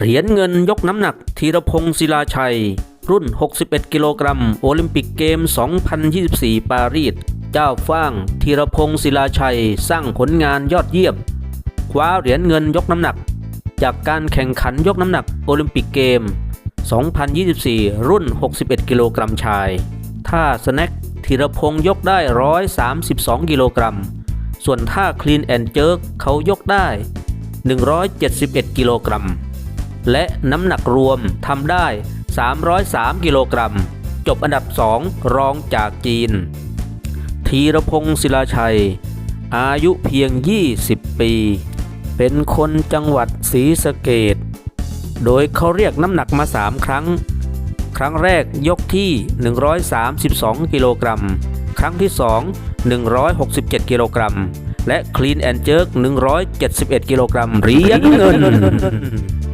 เหรียญเงินยกน้ำหนักธีรพงศ์ศิลาชัย รุ่น 61 กิโลกรัม โอลิมปิกเกม 2024 ปารีส เจ้าฟ้างธีรพงศ์ศิลาชัย สร้างผลงานยอดเยี่ยม คว้าเหรียญเงินยกน้ำหนัก จากการแข่งขันยกน้ำหนักโอลิมปิกเกม 2024 รุ่น 61 กิโลกรัมชาย ท่าสแน็คธีรพงศ์ยกได้ 132 กิโลกรัม ส่วนท่าคลีนแอนเจิร์กเขายกได้ 171 กิโลกรัม และน้ำหนักรวมทำได้ 303 กิโลกรัม จบอันดับ 2 รองจากจีน ธีรพงศ์ศิลาชัย อายุเพียง 20 ปี เป็นคนจังหวัดศรีสะเกดโดยเขาเรียกน้ำหนักมา 3 ครั้ง ครั้งแรกยกที่ 132 กิโลกรัม ครั้งที่ 2 167 กิโลกรัม และคลีนแอนเจิร์ก171 กิโลกรัมเหรียญเงิน